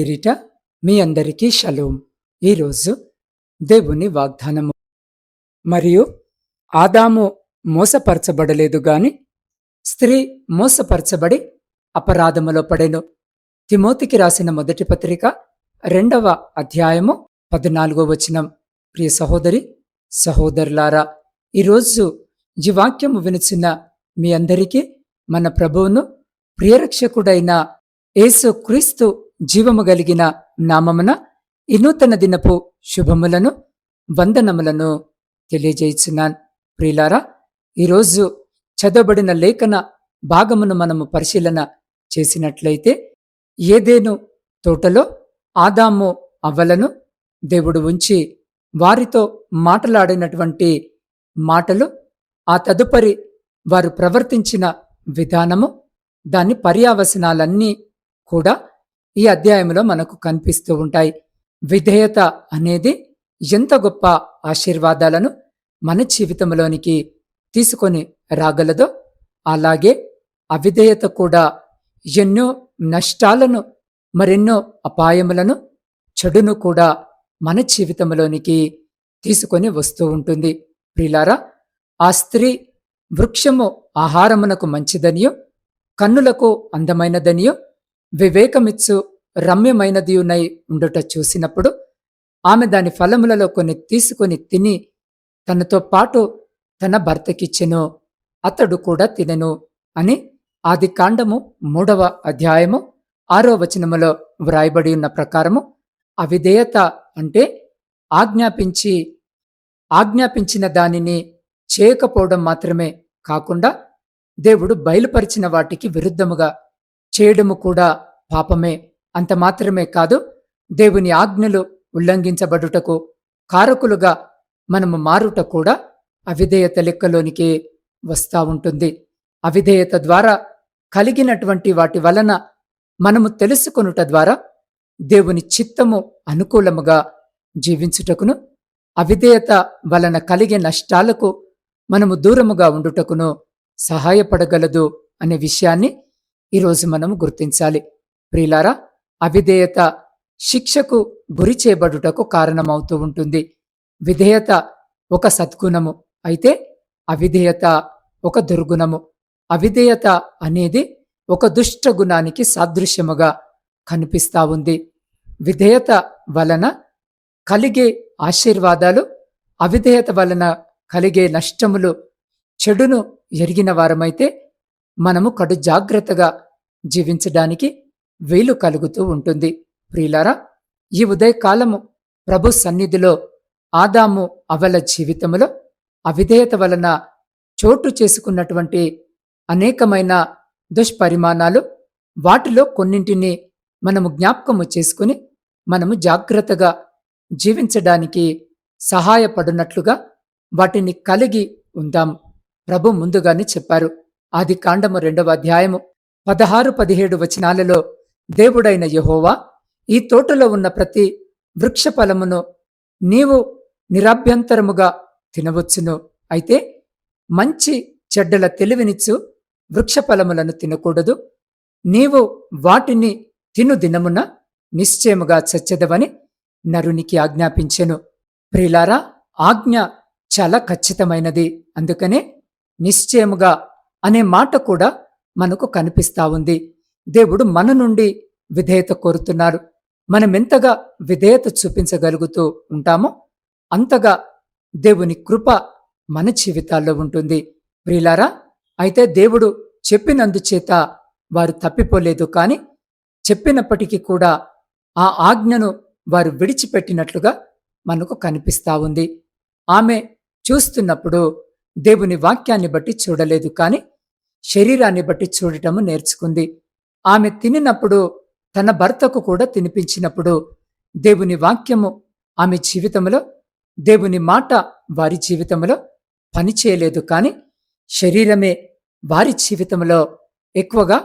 పేరిట మీ అందరికీ షలోం. ఈరోజు దేవుని వాగ్దానము. మరియు ఆదాము మోసపరచబడలేదు గాని స్త్రీ మోసపరచబడి అపరాధములో పడెను. తిమోతికి రాసిన మొదటి పత్రిక రెండవ అధ్యాయము పద్నాలుగో వచనం. ప్రియ సహోదరి సహోదరులారా ఈరోజు ఈ వాక్యము వినుచున్న మీ అందరికీ మన ప్రభువును ప్రియరక్షకుడైన యేసు క్రీస్తు జీవము కలిగిన నామమున ఈ నూతన దినపు శుభములను వందనములను తెలియజేయుచున్నాను. ప్రియులారా ఈరోజు చదవబడిన లేఖన భాగమును మనము పరిశీలన చేసినట్లయితే ఏదేను తోటలో ఆదాము అవ్వలను దేవుడు ఉంచి వారితో మాటలాడినటువంటి మాటలు ఆ తదుపరి వారు ప్రవర్తించిన విధానము దాని పర్యావసనాలన్నీ కూడా ఈ అధ్యాయంలో మనకు కనిపిస్తూ ఉంటాయి. విధేయత అనేది ఎంత గొప్ప ఆశీర్వాదాలను మన జీవితంలోనికి తీసుకొని రాగలదో అలాగే అవిధేయత కూడా ఎన్నో నష్టాలను మరెన్నో అపాయములను చెడును కూడా మన జీవితంలోనికి తీసుకొని వస్తూ ఉంటుంది. ప్రిలారా ఆ స్త్రీ వృక్షము ఆహారమునకు మంచిదనియో కన్నులకు అందమైనదనియో వివేకమిచ్చు రమ్యమైనదియునై ఉండుట చూసినప్పుడు ఆమె దాని ఫలములలో కొన్ని తీసుకొని తిని తనతో పాటు తన భర్తకిచ్చెను అతడు కూడా తినెను అని ఆది కాండము మూడవ అధ్యాయము ఆరో వచనములో వ్రాయబడి ఉన్న ప్రకారము అవిధేయత అంటే ఆజ్ఞాపించి ఆజ్ఞాపించిన దానిని చేయకపోవడం మాత్రమే కాకుండా దేవుడు బయలుపరిచిన వాటికి విరుద్ధముగా చేయడము కూడా పాపమే అంత మాత్రమే కాదు దేవుని ఆజ్ఞలు ఉల్లంఘించబడుటకు కారకులుగా మనము మారుట కూడా అవిధేయత లెక్కలోనికి వస్తా ఉంటుంది. అవిధేయత ద్వారా కలిగినటువంటి వాటి వలన మనము తెలుసుకొనుట ద్వారా దేవుని చిత్తము అనుకూలముగా జీవించుటకును అవిధేయత వలన కలిగే నష్టాలకు మనము దూరముగా ఉండుటకును సహాయపడగలదు అనే విషయాన్ని ఈరోజు మనము గుర్తించాలి. ప్రిలారా అవిధేయత శిక్షకు గురి చేయబడుటకు కారణమవుతూ ఉంటుంది. విధేయత ఒక సద్గుణము అయితే అవిధేయత ఒక దుర్గుణము. అవిధేయత అనేది ఒక దుష్ట గుణానికి సాదృశ్యముగా కనిపిస్తా ఉంది. విధేయత వలన కలిగే ఆశీర్వాదాలు అవిధేయత వలన కలిగే నష్టములు చెడును ఎరిగిన వారమైతే మనము కడు జాగ్రత్తగా జీవించడానికి వీలు కలుగుతూ ఉంటుంది. ప్రియులారా ఈ ఉదయకాలము ప్రభు సన్నిధిలో ఆదాము అవల జీవితములో అవిధేయత వలన చోటు చేసుకున్నటువంటి అనేకమైన దుష్పరిమాణాలు వాటిలో కొన్నింటిని మనము జ్ఞాపకము చేసుకుని మనము జాగ్రత్తగా జీవించడానికి సహాయపడినట్లుగా వాటిని కలిగి ఉందాం ప్రభు ముందుగానే చెప్పారు. ఆది కాండము రెండవ అధ్యాయము పదహారు పదిహేడు వచనాలలో దేవుడైన యహోవా ఈ తోటలో ఉన్న ప్రతి వృక్ష ఫలమును నీవు నిరభ్యంతరముగా తినవచ్చును. అయితే మంచి చెడ్డల తెలివినిచ్చు వృక్ష ఫలములను తినకూడదు. నీవు వాటిని తిను దినమున నిశ్చయముగా చచ్చెదవని నరునికి ఆజ్ఞాపించెను. ప్రిలారా ఆజ్ఞ చాలా ఖచ్చితమైనది. అందుకనే నిశ్చయముగా అనే మాట కూడా మనకు కనిపిస్తా ఉంది. దేవుడు మన నుండి విధేయత కోరుతున్నారు మనం ఎంతగా విధేయత చూపించగలుగుతూ ఉంటామో అంతగా దేవుని కృప మన జీవితాల్లో ఉంటుంది. ప్రియులారా అయితే దేవుడు చెప్పినందుచేత వారు తప్పిపోలేదు కాని చెప్పినప్పటికీ కూడా ఆ ఆజ్ఞను వారు విడిచిపెట్టినట్లుగా మనకు కనిపిస్తా ఉంది. ఆమె చూస్తున్నప్పుడు దేవుని వాక్యాన్ని బట్టి చూడలేదు కాని శరీరాన్ని బట్టి చూడటము నేర్చుకుంది. ఆమె తినినప్పుడు తన భర్తకు కూడా తినిపించినప్పుడు దేవుని వాక్యము ఆమె జీవితంలో దేవుని మాట వారి జీవితంలో పనిచేయలేదు కాని శరీరమే వారి జీవితంలో ఎక్కువగా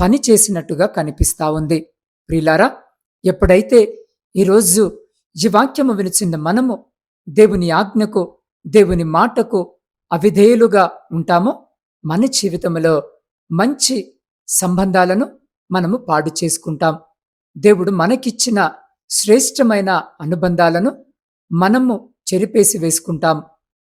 పని చేసినట్టుగా కనిపిస్తా ఉంది. ప్రిలారా ఎప్పుడైతే ఈరోజు ఈ వాక్యము వినిచిన మనము దేవుని ఆజ్ఞకు దేవుని మాటకు అవిధేయులుగా ఉంటామో మన జీవితంలో మంచి సంబంధాలను మనము పాడు చేసుకుంటాం. దేవుడు మనకిచ్చిన శ్రేష్టమైన అనుబంధాలను మనము చెరిపేసి వేసుకుంటాం.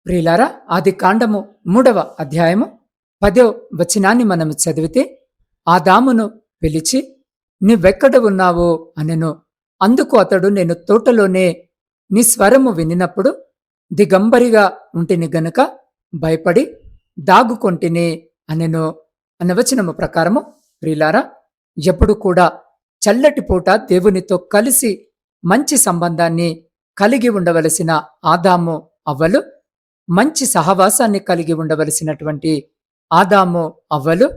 ప్రియులారా ఆది కాండము మూడవ అధ్యాయము పదో వచనాన్ని మనము చదివితే ఆదామును పిలిచి నీవెక్కడ ఉన్నావో అనెను. అందుకు అతడు నేను తోటలోనే నీ స్వరము వినినప్పుడు దిగంబరిగా ఉంటిని గనుక భయపడి దాగుకొంటిని అనెను. అన్న వచనము ప్రకారము ప్రియులారా ఎప్పుడు కూడా చల్లటి పూట దేవునితో కలిసి మంచి సంబంధాన్ని కలిగి ఉండవలసిన ఆదాము అవ్వలు మంచి సహవాసాన్ని కలిగి ఉండవలసినటువంటి ఆదాము అవ్వలు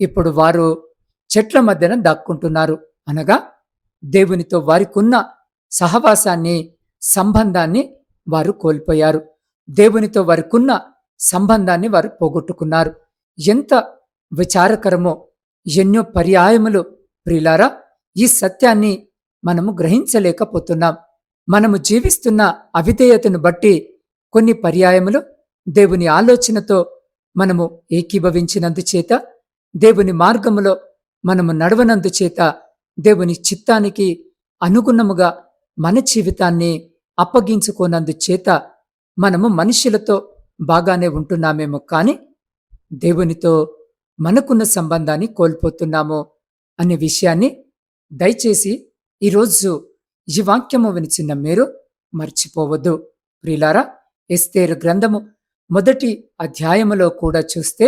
ఇప్పుడు వారు చెట్ల మధ్యన దాక్కుంటున్నారు. అనగా దేవునితో వారికున్న సహవాసాన్ని సంబంధాన్ని వారు కోల్పోయారు. దేవునితో వారికున్న సంబంధాన్ని వారు పోగొట్టుకున్నారు. ఎంత విచారకరమో ఎన్నో పర్యాయములు. ప్రిలారా ఈ సత్యాన్ని మనము గ్రహించలేకపోతున్నాం. మనము జీవిస్తున్న అవిధేయతను బట్టి కొన్ని పర్యాయములు దేవుని ఆలోచనతో మనము ఏకీభవించినందుచేత దేవుని మార్గములో మనము నడవనందుచేత దేవుని చిత్తానికి అనుగుణముగా మన జీవితాన్ని అప్పగించుకోనందుచేత మనము మనుషులతో బాగానే ఉంటున్నామేమో కానీ దేవునితో మనకున్న సంబంధాన్ని కోల్పోతున్నాము అనే విషయాన్ని దయచేసి ఈరోజు ఈ వాక్యము వినిచిన్న మీరు మర్చిపోవద్దు. ప్రిలారా ఎస్తేరు గ్రంథము మొదటి అధ్యాయములో కూడా చూస్తే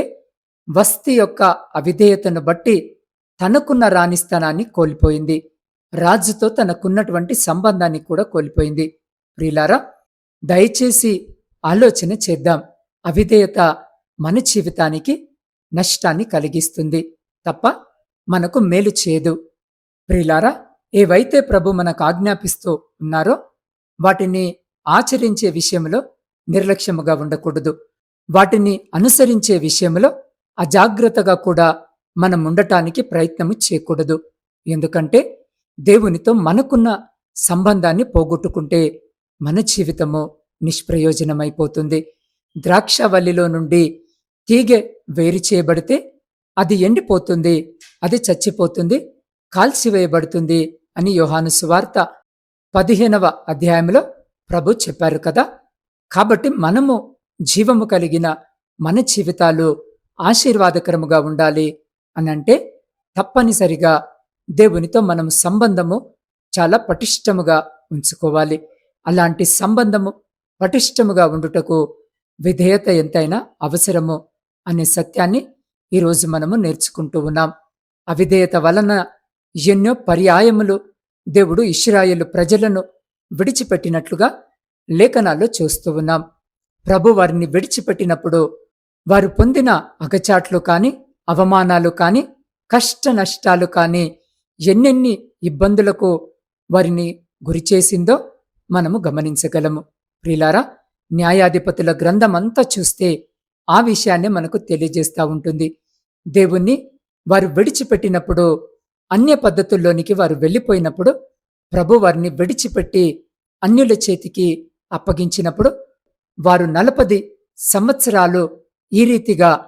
వస్తి యొక్క అవిధేయతను బట్టి తనకున్న రాణిస్థానాన్ని కోల్పోయింది. రాజుతో తనకున్నటువంటి సంబంధాన్ని కూడా కోల్పోయింది. ప్రిలారా దయచేసి ఆలోచన చేద్దాం. అవిధేయత మన జీవితానికి నష్టాన్ని కలిగిస్తుంది. తప్ప మనకు మేలు చేయదు. ప్రిలారా ఏవైతే ప్రభు మనకు ఆజ్ఞాపిస్తూ ఉన్నారో వాటిని ఆచరించే విషయంలో నిర్లక్ష్యముగా ఉండకూడదు. వాటిని అనుసరించే విషయంలో అజాగ్రత్తగా కూడా మనం ఉండటానికి ప్రయత్నము చేయకూడదు. ఎందుకంటే దేవునితో మనకున్న సంబంధాన్ని పోగొట్టుకుంటే మన జీవితము నిష్ప్రయోజనమైపోతుంది. ద్రాక్షవల్లిలో నుండి తీగె వేరు చేయబడితే అది ఎండిపోతుంది అది చచ్చిపోతుంది కాల్చివేయబడుతుంది అని యోహాను సువార్త పదిహేనవ అధ్యాయంలో ప్రభు చెప్పారు కదా. కాబట్టి మనము జీవము కలిగిన మన జీవితాలు ఆశీర్వాదకరముగా ఉండాలి అనంటే తప్పనిసరిగా దేవునితో మనం సంబంధము చాలా పటిష్టముగా ఉంచుకోవాలి. అలాంటి సంబంధము పటిష్టముగా ఉండుటకు విధేయత ఎంతైనా అవసరము. అనే సత్యాన్ని ఈరోజు మనము నేర్చుకుంటూ ఉన్నాం. అవిధేయత వలన ఎన్నో పర్యాయములు దేవుడు ఇష్రాయేలు ప్రజలను విడిచిపెట్టినట్లుగా లేఖనాల్లో చూస్తూ ఉన్నాం. ప్రభు వారిని విడిచిపెట్టినప్పుడు వారు పొందిన అగచాట్లు కాని అవమానాలు కాని కష్ట నష్టాలు కాని ఎన్నెన్ని ఇబ్బందులకు వారిని గురిచేసిందో మనము గమనించగలము. ప్రిలారా న్యాయాధిపతుల గ్రంథమంతా చూస్తే ఆ విషయాన్ని మనకు తెలియజేస్తూ ఉంటుంది. దేవుణ్ణి వారు విడిచిపెట్టినప్పుడు అన్య పద్ధతుల్లోనికి వారు వెళ్ళిపోయినప్పుడు ప్రభు వారిని విడిచిపెట్టి అన్యుల చేతికి అప్పగించినప్పుడు వారు నలపది సంవత్సరాలు ఈ రీతిగా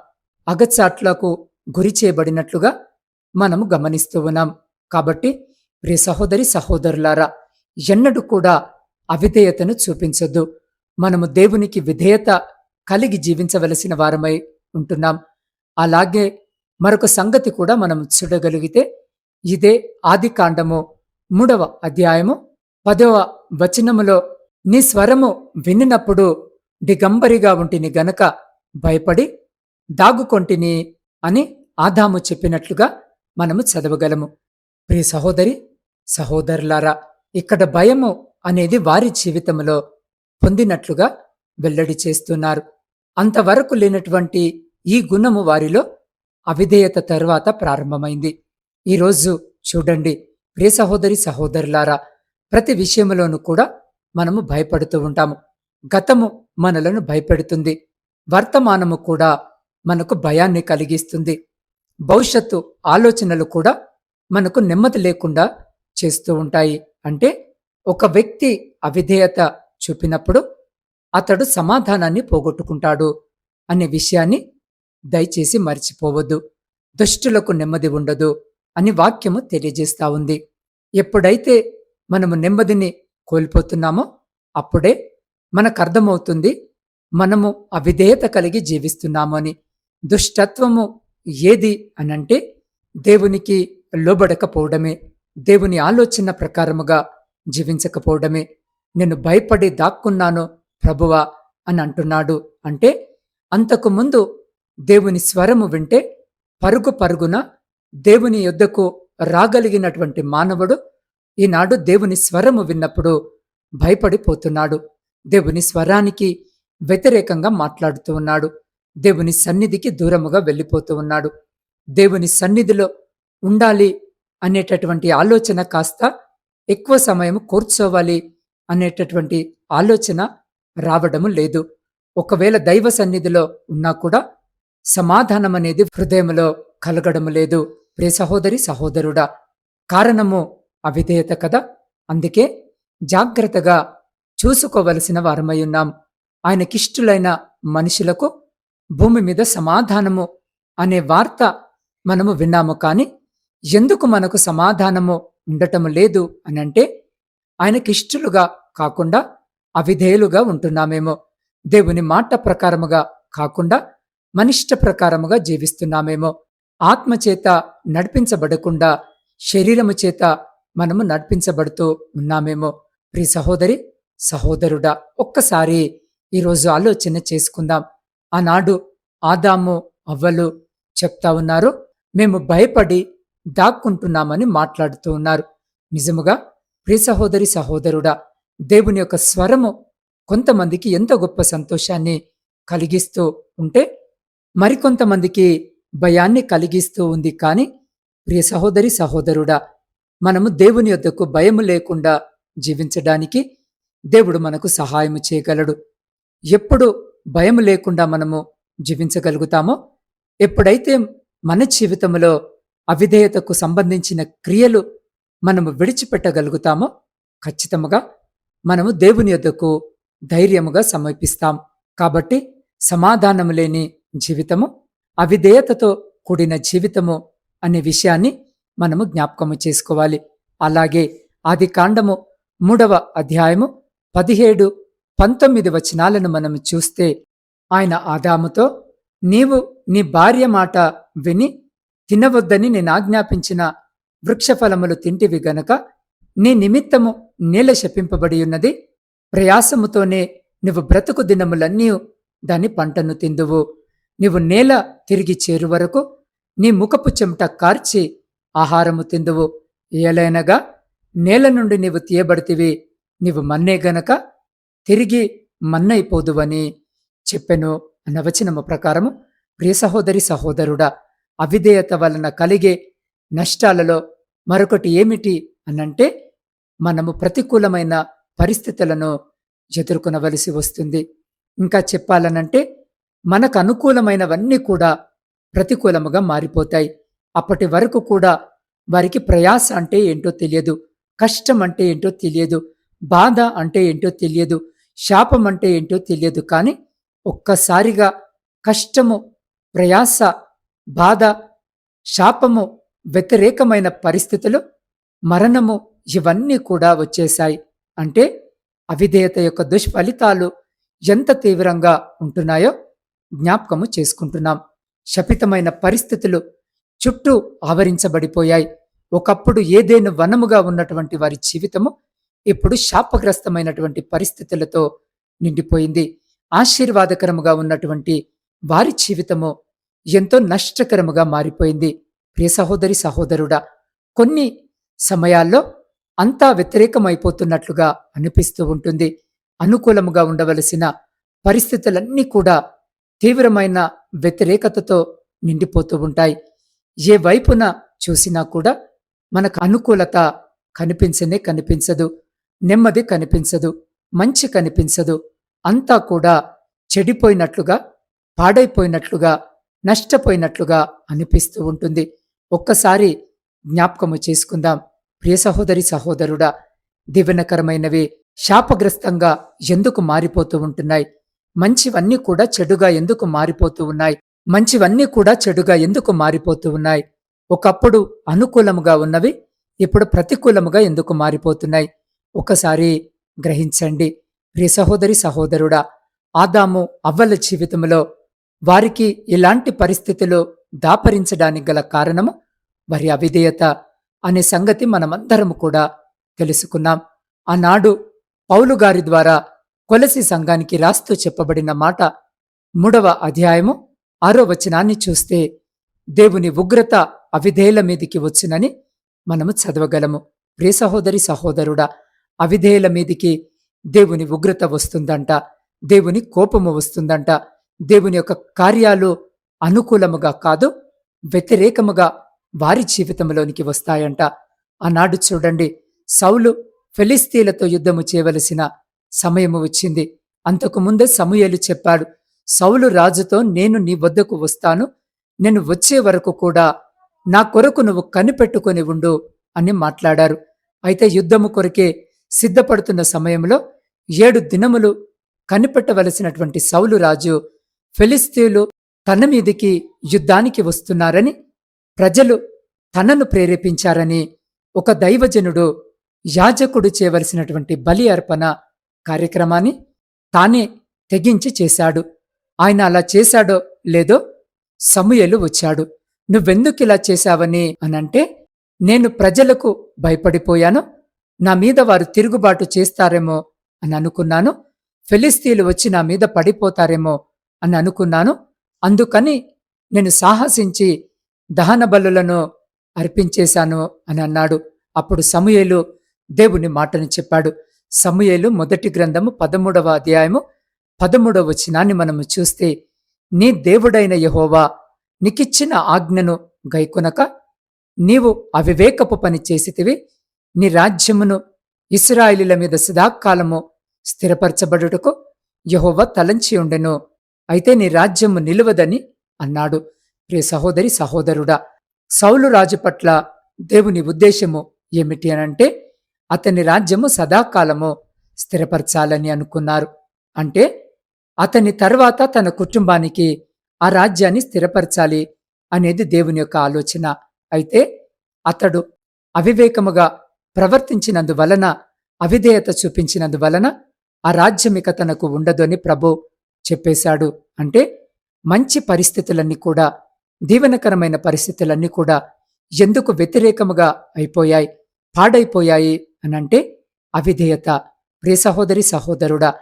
అగచాట్లకు గురి చేయబడినట్లుగా మనము గమనిస్తూ ఉన్నాం. కాబట్టి ప్రియ సహోదరి సహోదరులారా ఎన్నడూ కూడా అవిధేయతను చూపించొద్దు. మనము దేవునికి విధేయత కలిగి జీవించవలసిన వారమై ఉంటున్నాం. అలాగే మరొక సంగతి కూడా మనం చూడగలిగితే ఇదే ఆది కాండము మూడవ అధ్యాయము పదవ వచనములో నీ స్వరము వినినప్పుడు దిగంబరిగా ఉంటిని గనక భయపడి దాగుకొంటిని అని ఆదాము చెప్పినట్లుగా మనము చదవగలము. ప్రియ సహోదరి సహోదరులారా ఇక్కడ భయము అనేది వారి జీవితంలో పొందినట్లుగా వెల్లడి చేస్తున్నారు. అంతవరకు లేనటువంటి ఈ గుణము వారిలో అవిధేయత తరువాత ప్రారంభమైంది. ఈరోజు చూడండి ప్రియ సహోదరి సహోదరులారా ప్రతి విషయంలోనూ కూడా మనము భయపడుతూ ఉంటాము. గతము మనలను భయపెడుతుంది. వర్తమానము కూడా మనకు భయాన్ని కలిగిస్తుంది. భవిష్యత్తు ఆలోచనలు కూడా మనకు నెమ్మది లేకుండా చేస్తూ ఉంటాయి. అంటే ఒక వ్యక్తి అవిధేయత చూపినప్పుడు అతడు సమాధానాన్ని పోగొట్టుకుంటాడు అనే విషయాన్ని దయచేసి మర్చిపోవద్దు. దుష్టులకు నెమ్మది ఉండదు అని వాక్యము తెలియజేస్తా ఉంది. ఎప్పుడైతే మనము నెమ్మదిని కోల్పోతున్నామో అప్పుడే మనకు అర్థమవుతుంది మనము అవిధేయత కలిగి జీవిస్తున్నాము అని. దుష్టత్వము ఏది అనంటే దేవునికి లోబడకపోవడమే దేవుని ఆలోచన ప్రకారముగా జీవించకపోవడమే. నేను భయపడి దాక్కున్నాను ప్రభువా అని అంటున్నాడు. అంటే అంతకుముందు దేవుని స్వరము వింటే పరుగు పరుగున దేవుని యొద్దకు రాగలిగినటువంటి మానవుడు ఈనాడు దేవుని స్వరము విన్నప్పుడు భయపడిపోతున్నాడు. దేవుని స్వరానికి వ్యతిరేకంగా మాట్లాడుతూ ఉన్నాడు. దేవుని సన్నిధికి దూరముగా వెళ్ళిపోతూ ఉన్నాడు. దేవుని సన్నిధిలో ఉండాలి అనేటటువంటి ఆలోచన కాస్త ఎక్కువ సమయం కూర్చోవాలి అనేటటువంటి ఆలోచన రావడము లేదు. ఒకవేళ దైవ సన్నిధిలో ఉన్నా కూడా సమాధానం అనేది హృదయంలో కలగడము లేదు. ప్రే సహోదరి సహోదరుడా కారణము అవిధేయత కదా? అందుకే జాగ్రత్తగా చూసుకోవలసిన వారమై ఉన్నాం. ఆయనకిష్టులైన మనుషులకు భూమి మీద సమాధానము అనే వార్త మనము విన్నాము కానీ ఎందుకు మనకు సమాధానము ఉండటము లేదు అనంటే ఆయనకిష్టులుగా కాకుండా అవిధేయులుగా ఉంటున్నామేమో. దేవుని మాట ప్రకారముగా కాకుండా మనిష్ట ప్రకారముగా జీవిస్తున్నామేమో. ఆత్మచేత నడిపించబడకుండా శరీరము చేత మనము నడిపించబడుతూ ఉన్నామేమో. ప్రి సహోదరి సహోదరుడా ఒక్కసారి ఈరోజు ఆలోచన చేసుకుందాం. ఆనాడు ఆదాము అవ్వలు చెప్తా ఉన్నారు మేము భయపడి దాక్కుంటున్నామని మాట్లాడుతూ ఉన్నారు. నిజముగా ప్రియ సహోదరి సహోదరుడా దేవుని యొక్క స్వరము కొంతమందికి ఎంత గొప్ప సంతోషాన్ని కలిగిస్తూ ఉంటే మరికొంతమందికి భయాన్ని కలిగిస్తూ ఉంది కానీ ప్రియ సహోదరి సహోదరుడా మనము దేవుని యొద్దకు భయము లేకుండా జీవించడానికి దేవుడు మనకు సహాయము చేయగలడు. ఎప్పుడు భయం లేకుండా మనము జీవించగలుగుతామో ఎప్పుడైతే మన జీవితంలో అవిధేయతకు సంబంధించిన క్రియలు మనము విడిచిపెట్టగలుగుతామో ఖచ్చితముగా మనము దేవుని యొద్దకు ధైర్యముగా సమర్పిస్తాం. కాబట్టి సమాధానము లేని జీవితము అవిధేయతతో కూడిన జీవితము అనే విషయాన్ని మనము జ్ఞాపకము చేసుకోవాలి. అలాగే ఆది కాండము మూడవ అధ్యాయము పదిహేడు పంతొమ్మిది వచనాలను మనం చూస్తే ఆయన ఆదాముతో నీవు నీ భార్య మాట విని తినవద్దని నేను ఆజ్ఞాపించిన వృక్షఫలములు తింటివి గనక నీ నిమిత్తము నేల శపింపబడి ఉన్నది. ప్రయాసముతోనే నువ్వు బ్రతుకు దినములన్నీ దాని పంటను తిందువు. నీవు నేల తిరిగి చేరు వరకు నీ ముఖపు చెమట కార్చి ఆహారము తిందువు. ఏలైనగా నేల నుండి నీవు తీయబడితివి. నీవు మన్నే గనక తిరిగి మన్నైపోదువని చెప్పెను అన్న వచనము ప్రకారము. ప్రియ సహోదరి సహోదరుడా అవిధేయత వలన కలిగే నష్టాలలో మరొకటి ఏమిటి అనంటే మనము ప్రతికూలమైన పరిస్థితులను ఎదుర్కొనవలసి వస్తుంది. ఇంకా చెప్పాలనంటే మనకు అనుకూలమైనవన్నీ కూడా ప్రతికూలముగా మారిపోతాయి. అప్పటి వరకు కూడా వారికి ప్రయాస అంటే ఏంటో తెలియదు. కష్టం అంటే ఏంటో తెలియదు. బాధ అంటే ఏంటో తెలియదు. శాపం అంటే ఏంటో తెలియదు. కానీ ఒక్కసారిగా కష్టము ప్రయాస బాధ శాపము వ్యతిరేకమైన పరిస్థితులు మరణము ఇవన్నీ కూడా వచ్చేశాయి. అంటే అవిధేయత యొక్క దుష్ఫలితాలు ఎంత తీవ్రంగా ఉంటున్నాయో జ్ఞాపకము చేసుకుంటున్నాం. శపితమైన పరిస్థితులు చుట్టూ ఆవరించబడిపోయాయి. ఒకప్పుడు ఏదేను వనముగా ఉన్నటువంటి వారి జీవితము ఇప్పుడు శాపగ్రస్తమైనటువంటి పరిస్థితులతో నిండిపోయింది. ఆశీర్వాదకరముగా ఉన్నటువంటి వారి జీవితము ఎంతో నష్టకరముగా మారిపోయింది. ప్రియ సహోదరి సహోదరుడా కొన్ని సమయాల్లో అంతా వ్యతిరేకమైపోతున్నట్లుగా అనిపిస్తూ ఉంటుంది. అనుకూలముగా ఉండవలసిన పరిస్థితులన్నీ కూడా తీవ్రమైన వ్యతిరేకతతో నిండిపోతూ ఉంటాయి. ఏ వైపున చూసినా కూడా మనకు అనుకూలత కనిపించనే కనిపించదు. నెమ్మది కనిపించదు. మంచి కనిపించదు. అంతా కూడా చెడిపోయినట్లుగా పాడైపోయినట్లుగా నష్టపోయినట్లుగా అనిపిస్తూ ఉంటుంది. ఒక్కసారి జ్ఞాపకము చేసుకుందాం. ప్రియ సహోదరి సహోదరుడా దివనకరమైనవి శాపగ్రస్తంగా ఎందుకు మారిపోతూ ఉంటున్నాయి? మంచివన్నీ కూడా చెడుగా ఎందుకు మారిపోతూ ఉన్నాయి? మంచివన్నీ కూడా చెడుగా ఎందుకు మారిపోతూ ఉన్నాయి? ఒకప్పుడు అనుకూలముగా ఉన్నవి ఇప్పుడు ప్రతికూలముగా ఎందుకు మారిపోతున్నాయి? ఒకసారి గ్రహించండి. ప్రియ సహోదరి సహోదరుడా ఆదాము అవ్వల జీవితంలో వారికి ఇలాంటి పరిస్థితులు దాపరించడానికి గల కారణము వారి అవిధేయత అనే సంగతి మనమందరం కూడా తెలుసుకున్నాం. ఆనాడు పౌలు గారి ద్వారా కొలసి సంఘానికి రాస్తూ చెప్పబడిన మాట మూడవ అధ్యాయము ఆరో వచనాన్ని చూస్తే దేవుని ఉగ్రత అవిధేయుల మీదికి వచ్చునని మనము చదవగలము. ప్రియ సహోదరి సహోదరుడా అవిధేయుల మీదికి దేవుని ఉగ్రత వస్తుందంట దేవుని కోపము వస్తుందంట. దేవుని యొక్క కార్యాలు అనుకూలముగా కాదు వ్యతిరేకముగా వారి జీవితంలోనికి వస్తాయంట. ఆనాడు చూడండి సౌలు ఫెలిస్తీలతో యుద్ధము చేయవలసిన సమయము వచ్చింది. అంతకు ముందే సమూయేలు చెప్పాడు సౌలు రాజుతో నేను నీ వద్దకు వస్తాను. నేను వచ్చే వరకు కూడా నా కొరకు నువ్వు కనిపెట్టుకొని ఉండు అని మాట్లాడారు. అయితే యుద్ధము కొరకే సిద్ధపడుతున్న సమయంలో ఏడు దినములు కనిపెట్టవలసినటువంటి సౌలు రాజు ఫిలిస్తీన్లు తన మీదికి యుద్ధానికి వస్తున్నారని ప్రజలు తనను ప్రేరేపించారని ఒక దైవజనుడు యాజకుడు చేయవలసినటువంటి బలి అర్పణ కార్యక్రమాన్ని తానే తెగించి చేశాడు. ఆయన అలా చేశాడో లేదో సమూయలు వచ్చాడు. నువ్వెందుకు ఇలా చేశావని అనంటే నేను ప్రజలకు భయపడిపోయాను. నా మీద వారు తిరుగుబాటు చేస్తారేమో అని అనుకున్నాను. ఫిలిస్తీన్లు వచ్చి నా మీద పడిపోతారేమో అని అనుకున్నాను. అందుకని నేను సాహసించి దహన బలులను అర్పించేశాను అని అన్నాడు. అప్పుడు సమూయేలు దేవుని మాటను చెప్పాడు. సమూయేలు మొదటి గ్రంథము పదమూడవ అధ్యాయము పదమూడవ వచనాన్ని మనము చూస్తే నీ దేవుడైన యహోవా నీకిచ్చిన ఆజ్ఞను గైకొనక నీవు అవివేకపు పని చేసితివి. నీ రాజ్యమును ఇస్రాయిలీల మీద సదాకాలము స్థిరపరచబడుటకు యహోవ తలంచి ఉండెను. అయితే నీ రాజ్యము నిలువదని అన్నాడు. ప్రియ సహోదరి సహోదరుడా సౌలు రాజు పట్ల దేవుని ఉద్దేశము ఏమిటి అనంటే అతని రాజ్యము సదాకాలము స్థిరపరచాలని అనుకున్నారు. అంటే అతని తర్వాత తన కుటుంబానికి ఆ రాజ్యాన్ని స్థిరపరచాలి అనేది దేవుని యొక్క ఆలోచన. అయితే అతడు అవివేకముగా ప్రవర్తించినందువలన అవిధేయత చూపించినందువలన ఆ రాజ్యం ఇక తనకు ఉండదు అని ప్రభు చెప్పేశాడు. అంటే మంచి పరిస్థితులన్నీ కూడా దీవెనకరమైన పరిస్థితులన్నీ కూడా ఎందుకు వ్యతిరేకముగా అయిపోయాయి పాడైపోయాయి అనంటే అవిధేయత. ప్రియ సహోదరి సహోదరుడా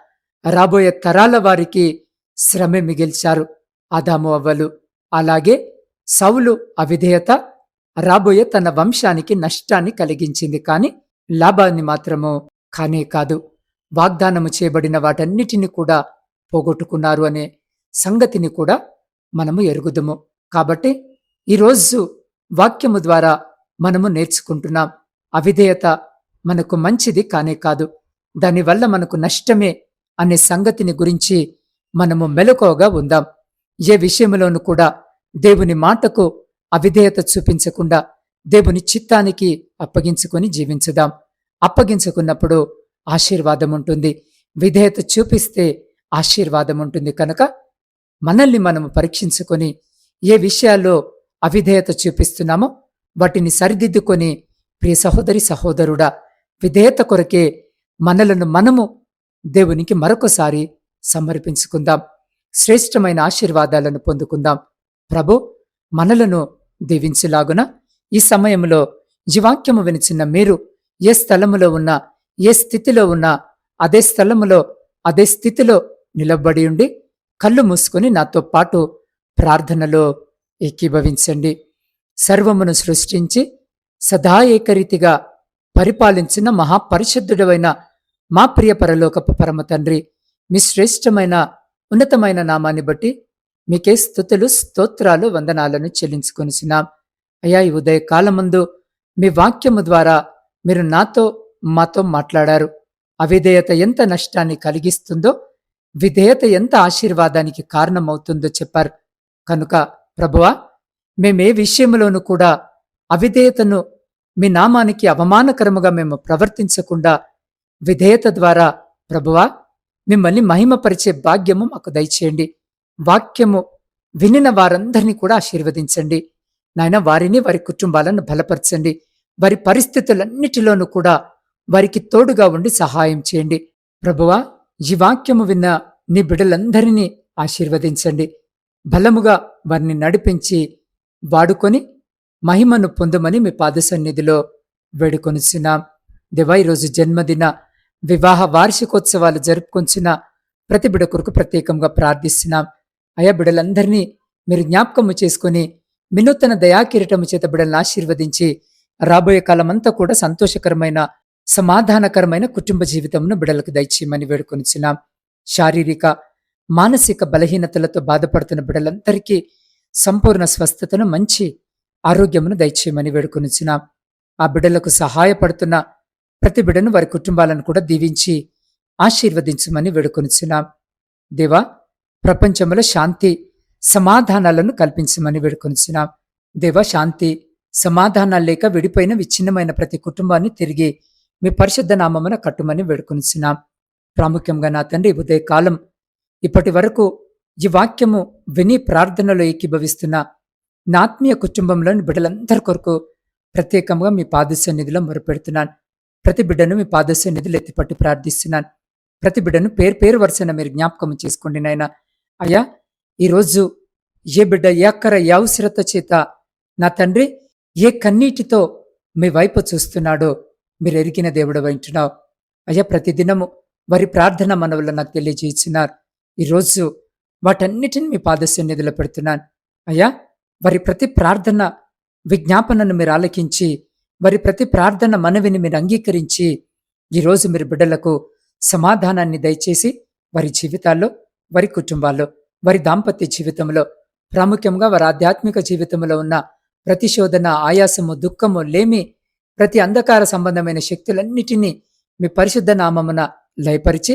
రాబోయే తరాల వారికి శ్రమే మిగిల్చారు ఆదాము అవ్వలు. అలాగే సౌలు అవిధేయత రాబోయే తన వంశానికి నష్టాన్ని కలిగించింది కాని లాభాన్ని మాత్రము కానే కాదు. వాగ్దానము చేయబడిన వాటన్నిటిని కూడా పోగొట్టుకున్నారు అనే సంగతిని కూడా మనము ఎరుగుదుము. కాబట్టి ఈరోజు వాక్యము ద్వారా మనము నేర్చుకుంటున్నాం. అవిధేయత మనకు మంచిది కానే కాదు. దానివల్ల మనకు నష్టమే అనే సంగతిని గురించి మనము మెలకువగా ఉందాం. ఏ విషయంలోనూ కూడా దేవుని మాటకు అవిధేయత చూపించకుండా దేవుని చిత్తానికి అప్పగించుకొని జీవించుదాం. అప్పగించుకున్నప్పుడు ఆశీర్వాదం ఉంటుంది. విధేయత చూపిస్తే ఆశీర్వాదం ఉంటుంది కనుక మనల్ని మనము పరీక్షించుకొని ఏ విషయాల్లో అవిధేయత చూపిస్తున్నామో వాటిని సరిదిద్దుకొని ప్రియ సహోదరి సహోదరుడా విధేయత కొరకే మనలను మనము దేవునికి మరొకసారి సమర్పించుకుందాం. శ్రేష్టమైన ఆశీర్వాదాలను పొందుకుందాం. ప్రభు మనలను దీవించులాగున ఈ సమయంలో జీవాక్యము వినిచిన మీరు ఏ స్థలములో ఉన్నా ఏ స్థితిలో ఉన్నా అదే స్థలములో అదే స్థితిలో నిలబడి ఉండి కళ్ళు మూసుకొని నాతో పాటు ప్రార్థనలో ఏకీభవించండి. సర్వమును సృష్టించి సదా ఏకరీతిగా పరిపాలించిన మహాపరిశుద్ధుడవైన మా ప్రియ పరలోకపు పరమ తండ్రి మీ శ్రేష్టమైన ఉన్నతమైన నామాన్ని బట్టి మీకే స్థుతులు స్తోత్రాలు వందనాలను చెల్లించుకొనిసినాం అయ్యా ఈ ఉదయ మీ వాక్యము ద్వారా మీరు నాతో మాతో మాట్లాడారు. అవిధేయత ఎంత నష్టాన్ని కలిగిస్తుందో విధేయత ఎంత ఆశీర్వాదానికి కారణమవుతుందో చెప్పారు. కనుక ప్రభువా మేమే విషయంలోనూ కూడా అవిధేయతను మీ నామానికి అవమానకరముగా మేము ప్రవర్తించకుండా విధేయత ద్వారా ప్రభువా మిమ్మల్ని మహిమపరిచే భాగ్యము మాకు దయచేయండి. వాక్యము వినిన వారందరినీ కూడా ఆశీర్వదించండి. నాయన వారిని వారి కుటుంబాలను బలపరచండి. వారి పరిస్థితులన్నిటిలోనూ కూడా వారికి తోడుగా ఉండి సహాయం చేయండి. ప్రభువా ఈ వాక్యము విన్న నీ బిడ్డలందరినీ ఆశీర్వదించండి. బలముగా వారిని నడిపించి వాడుకొని మహిమను పొందమని మీ పాద సన్నిధిలో వేడుకొనిచున్నాం. దేవా ఈరోజు జన్మదిన వివాహ వార్షికోత్సవాలు జరుపుకొంచిన ప్రతి బిడ కొరకు ప్రత్యేకంగా ప్రార్థిస్తున్నాం. అయా బిడలందరినీ మీరు జ్ఞాపకము చేసుకొని వినూతన దయాకిరీటము చేత బిడలను ఆశీర్వదించి రాబోయే కాలమంతా కూడా సంతోషకరమైన సమాధానకరమైన కుటుంబ జీవితమును బిడలకు దయచేయమని వేడుకొనిచ్చినాం శారీరక మానసిక బలహీనతలతో బాధపడుతున్న బిడ్డలందరికీ సంపూర్ణ స్వస్థతను మంచి ఆరోగ్యమును దయచేయమని వేడుకొనిచున్నాం. ఆ బిడ్డలకు సహాయపడుతున్న ప్రతి బిడ్డను వారి కుటుంబాలను కూడా దీవించి ఆశీర్వదించమని వేడుకొనిచున్నాం. దేవా ప్రపంచంలో శాంతి సమాధానాలను కల్పించమని వేడుకొనిచున్నాం. దేవా శాంతి సమాధానాలు లేక విడిపోయిన విచ్ఛిన్నమైన ప్రతి కుటుంబాన్ని తిరిగి మీ పరిశుద్ధ నామమున కట్టుమని వేడుకొనిచున్నాం. ప్రాముఖ్యంగా నా తండ్రి ఉదయకాలం కాలం ఇప్పటి వరకు ఈ వాక్యము విని ప్రార్థనలో ఏకీభవిస్తున్న నాత్మీయ కుటుంబంలోని బిడ్డలందరి కొరకు ప్రత్యేకంగా మీ పాదసన్నిధిలో మొరపెడుతున్నాను. ప్రతి బిడ్డను మీ పాదసన్నిధిలో ఎత్తిపట్టి ప్రార్థిస్తున్నాను. ప్రతి బిడ్డను పేరు పేరు వరుసన మీరు జ్ఞాపకం చేసుకోండి నాయన. అయ్యా ఈరోజు ఏ బిడ్డ ఏ అక్కర ఏ అవసరత చేత నా తండ్రి ఏ కన్నీటితో మీ వైపు చూస్తున్నాడో మీరు ఎరిగిన దేవుడు వింటున్నావు అయ్యా ప్రతిదినము వారి ప్రార్థన మనవల్ల నాకు తెలియజేస్తున్నారు. ఈరోజు వాటన్నిటిని మీ పాదసన్నిధిలో పెడుతున్నాను. అయ్యా వారి ప్రతి ప్రార్థన విజ్ఞాపనను మీరు ఆలకించి వారి ప్రతి ప్రార్థన మనవిని మీరు అంగీకరించి ఈరోజు మీరు బిడ్డలకు సమాధానాన్ని దయచేసి వారి జీవితాల్లో వారి కుటుంబాల్లో వారి దాంపత్య జీవితంలో ప్రాముఖ్యంగా వారి ఆధ్యాత్మిక జీవితంలో ఉన్న ప్రతిశోధన ఆయాసము దుఃఖము లేమి ప్రతి అంధకార సంబంధమైన శక్తులన్నిటినీ మీ పరిశుద్ధ నామమున లయపరిచి